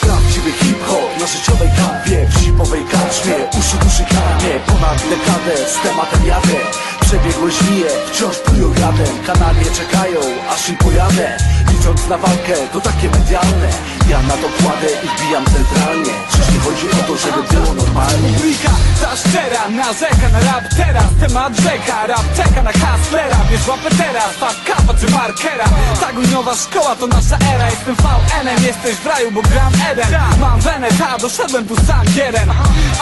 Prawdziwy hip-hop na życiowej kampie W zimowej karczmie, uszy duszy karmie Ponad dekadę z tematem jadę. Przebiegłe żmije wciąż plują jadem Kananie czekają, aż im pojadę. Licząc na walkę, to takie medialne. Ja na to kładę i wbijam centralnie. Czyż nie chodzi o to, żeby było normalnie narzeka na rap teraz Temat rzeka, rap czeka na haslera Wiesz łapę teraz, fakt kapa czy markera? Ta szkoła to nasza era. Jestem VN-em, jesteś w raju, bo gram Eden. Mam wenę, ta, doszedłem tu sam jeden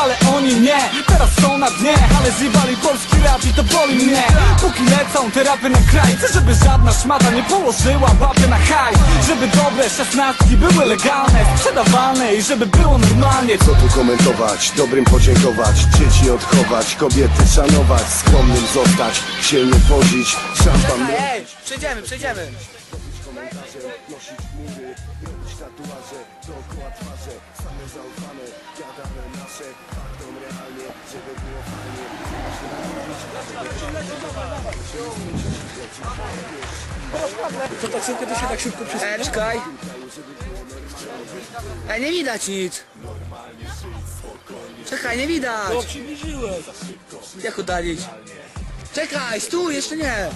Ale oni nie, teraz są na dnie. Ale zjebali polski i to boli mnie. Póki lecą te rapy na kraj Chcę, żeby żadna szmata nie położyła babę na haj. Żeby dobre szesnastki były legalne Sprzedawalne i żeby było normalnie. Co tu komentować, dobrym podziękować Dzieci odchować, kobiety szanować Skromnym zostać, nie wozić Szampan Ej, przejdziemy, przejdziemy. komentarze Nosić mury, robić tatuaże Dookoła twarze, same zaufane Gadane nasze, faktom realnie Żeby było fajnie Ej, czekaj. Ej, nie widać nic. Czekaj, nie widać. Jak oddalić? Czekaj, stój, jeszcze nie.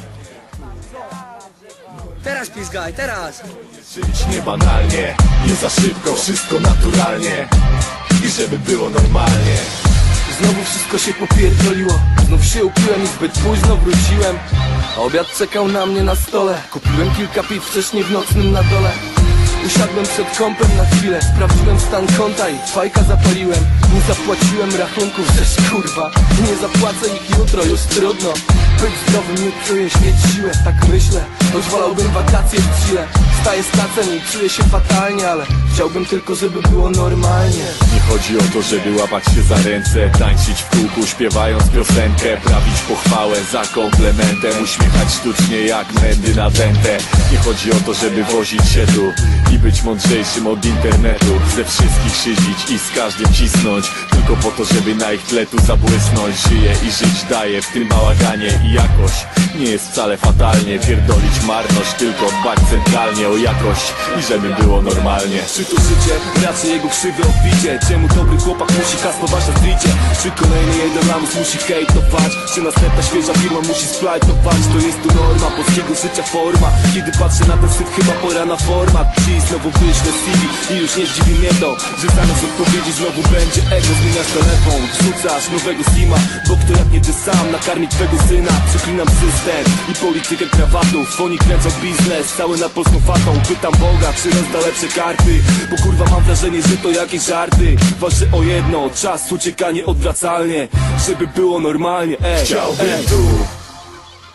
Teraz pizgaj, teraz. Żyć niebanalnie, nie za szybko, wszystko naturalnie I żeby było normalnie wszystko się popierdoliło. Znów się upiłem i zbyt późno wróciłem. A obiad czekał na mnie na stole. Kupiłem kilka piw wcześniej w nocnym na dole. Usiadłem przed kąpem na chwilę. Sprawdziłem stan konta i fajka zapaliłem. Nie zapłaciłem rachunków, też kurwa Nie zapłacę ich jutro, już trudno Być zdrowym nie czuję mieć siłę Tak myślę, choć wolałbym wakacje w Chile Staję z tacem i czuję się fatalnie Ale chciałbym tylko, żeby było normalnie. Nie chodzi o to, żeby łapać się za ręce Tańczyć w kółku, śpiewając piosenkę Prawić pochwałę za komplementem Uśmiechać sztucznie jak mędy na dętę. Nie chodzi o to, żeby wozić się tu I być mądrzejszym od internetu. Ze wszystkich szydzić i z każdym cisnąć Tylko po to, żeby na ich tle tu zabłysnąć. Żyję i żyć daję w tym bałaganie jakoś nie jest wcale fatalnie Pierdolić marność, tylko dbać centralnie o jakość I żeby było normalnie Czy to życie? Raczej jego krzywe odbicie Czemu dobry chłopak musi kastować na stricie? Czy kolejny jeden lamus musi hejtować? Czy następna świeża firma musi splajtować? To jest tu norma polskiego życia forma Kiedy patrzę na ten syf chyba pora na format Dziś znowu wyślę CV i już nie zdziwi mnie to Że zamiast odpowiedzi znowu będzie ego Zmieniasz telefon, wrzucasz nowego sima Bo kto jak nie ty sam nakarmi twego syna Przeklinam system i politykę krawatów Oni kręcą biznes, cały nad polską fatą. Pytam Boga, czy rozda lepsze karty. Bo kurwa mam wrażenie, że to jakieś żarty. Walczę o jedno, czas ucieka nieodwracalnie Żeby było normalnie, ej, Chciałbym ej. tu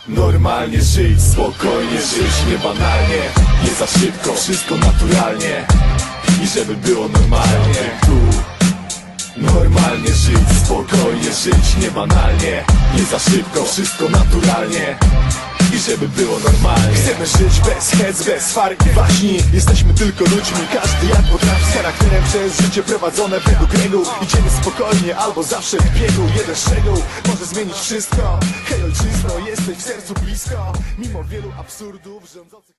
Normalnie żyć, spokojnie żyć, niebanalnie Nie za szybko, wszystko naturalnie. I żeby było normalnie. Tu Normalnie żyć, spokojnie żyć, niebanalnie. Nie za szybko, wszystko naturalnie. I żeby było normalnie. Chcemy żyć bez hec, bez far i waśni. Jesteśmy tylko ludźmi, każdy jak potrafi. Z charakterem przez życie prowadzone według reguł. Idziemy spokojnie albo zawsze w biegu. Jeden szczegół może zmienić wszystko. Hej ojczyzno, jesteś w sercu blisko. Mimo wielu absurdów rządzących